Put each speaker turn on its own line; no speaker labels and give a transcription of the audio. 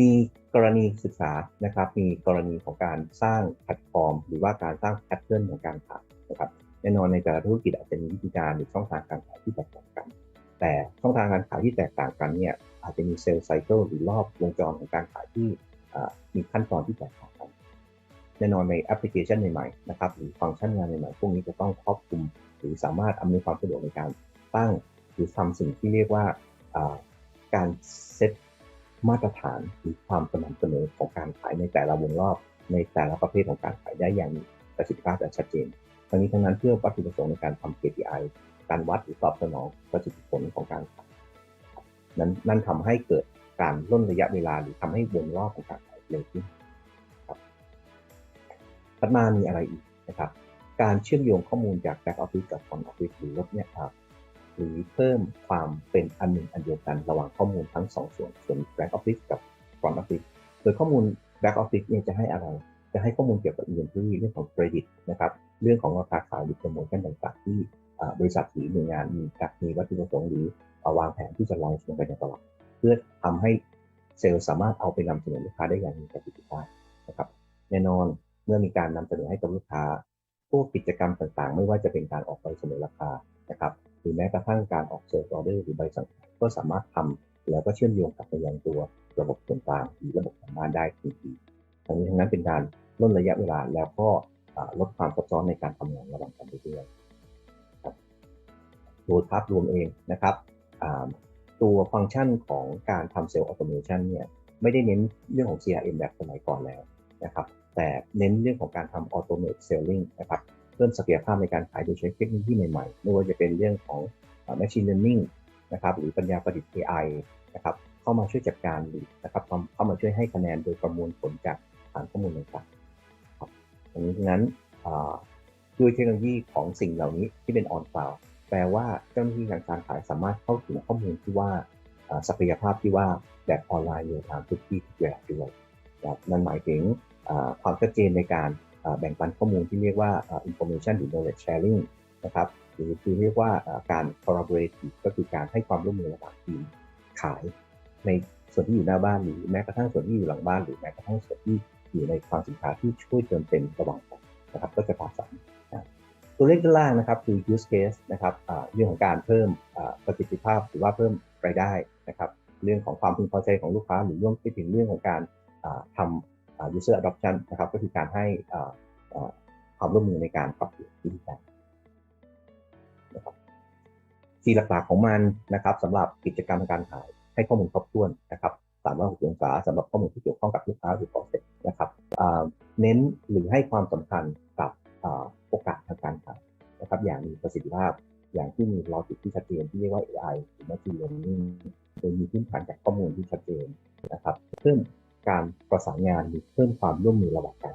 มีกรณีศึกษานะครับ มีกรณีของการสร้างแพลตฟอร์ม หรือว่าการสร้างแพทเทิร์นของการขายนะครับแน่นอนในแต่ละธุรกิจอาจจะมีวิธีการหรือช่องทางการขายที่แตกต่างกัน แต่ช่องทางการขายที่แตกต่างกันเนี่ยอาจจะมีเซลล์ไซเคิลหรือรอบวงจรของการขายที่มีขั้นตอนที่แตกต่างกัน แน่นอนในแอปพลิเคชันใหม่ๆนะครับหรือฟังก์ชันงานใหม่ๆพวกนี้จะต้องครอบคลุม หรือสามารถอำนวยความสะดวกในการตั้ง หรือทำสิ่งที่เรียกว่าการเซต มาตรฐานหรือความสม่ำเสมอของการขายในแต่ละวงรอบในแต่ละประเภทของการขายได้อย่างมีประสิทธิภาพและชัดเจนทั้งนี้ทั้งนั้นเพื่อวัตถุประสงค์ในการทำ KPI การวัดหรือตอบสนองประสิทธิผลของการขายนั้นนั่นทำให้เกิดการล่นระยะเวลาหรือทำให้วงรอบของการขายเร็วขึ้นครับถัดมามีอะไรอีกนะครับ การเชื่อมโยงข้อมูลจาก Back Office กับ Front Office หรือลดเนี่ยครับ หรือเพิ่มความเป็นอันหนึ่งอันเดียวกันระหว่างข้อมูลทั้งสองส่วนส่วน Back Office กับ Front Office โดยข้อมูล Back Office เนี่ยจะให้อะไร จะให้ข้อมูลเกี่ยวกับ Inventory เรื่องของเครดิตนะครับ เรื่องของราคาขายหรือโปรโมชั่นต่างๆที่บริษัทหรือหน่วยงานมีการมีวัตถุประสงค์หรือวางแผนที่จะลงลงไปในตลาดเพื่อทำให้เซลล์สามารถเอาไปนำเสนอลูกค้าได้อย่างมีประสิทธิภาพนะครับ แน่นอนเมื่อมีการนำเสนอให้กับลูกค้าพวกกิจกรรมต่างๆ ไม่ว่าจะเป็นการออกใบเสนอราคา นะครับหรือแม้กระทั่งการออกเซลล์ออเดอร์หรือใบสั่งก็สามารถทำแล้วก็เชื่อมโยงกับไปยังตัวระบบส่วนกลางหรือระบบทางบ้านได้ทันทีทั้งนี้ทั้งนั้นเป็นการลดระยะเวลาแล้วก็ลดความซับซ้อนในการทำงานระหว่างกันไปด้วยโดยภาพรวมเองนะครับตัวฟังก์ชันของการทำเซลล์ออโตเมชันเนี่ยไม่ได้เน้นเรื่องของ CRM แบบสมัยก่อนแล้วนะครับแต่เน้นเรื่องของการทำออโตเม e เซลลิงนะครับ เพิ่มศักยภาพในการขายโดยใช้เทคโนโลยีใหม่ๆ ไม่ว่าจะเป็นเรื่องของ Machine Learning นะครับหรือปัญญาประดิษฐ์ AI นะครับเข้ามาช่วยจัดการหรือนะครับเข้ามาช่วยให้คะแนนโดยประมวลผลจากฐานข้อมูลต่างๆครับดังนั้นด้วยเทคโนโลยีของสิ่งเหล่านี้ที่เป็นออนคลาวแปลว่าเจ้าหน้าที่การขายสามารถเข้าถึงข้อมูลที่ว่าศักยภาพที่ว่าแบบออนไลน์เรียลไทม์ทุกที่ทุกเวลาด้วยนั่นหมายถึงความชัดเจนในการ แบ่งปันข้อมูลที่เรียกว่า information หรือ knowledge sharing นะครับหรือคือเรียกว่าการ collaborative ก็คือการให้ความร่วมมือระหว่างทีมขาย ในส่วนที่อยู่หน้าบ้านหรือแม้กระทั่งส่วนที่อยู่หลังบ้าน หรือแม้กระทั่งส่วนที่อยู่ในความสินค้าที่ช่วยเติมเต็มระหว่างกันนะครับก็จะผสานตัวเลขด้านล่างนะครับคือ use case นะครับเรื่องของการเพิ่มประสิทธิภาพหรือว่าเพิ่มรายได้นะครับเรื่องของความพึงพอใจของลูกค้าหรือร่วมไปถึงเรื่องของการทำ user adoption นะครับก็คือการให้ความร่วมมือในการปรับเปลี่ยนวิธีการนะครับที่หลักๆของมันนะครับสำหรับกิจกรรมการขายให้ข้อมูลครบถ้วนนะครับ360องศาสำหรับข้อมูลที่เกี่ยวข้องกับลูกค้าหรือ prospect นะครับเน้นหรือให้ความสำคัญกับโอกาสทางการขายนะครับอย่างมีประสิทธิภาพอย่างที่มีลอจิกที่ชัดเจนที่เรียกว่า AI หรือ Machine Learning โดยมีพื้นฐานจากข้อมูลที่ชัดเจนนะครับเพิ่ม การประสานงานหรือเพิ่มความร่วมมือระหว่างกัน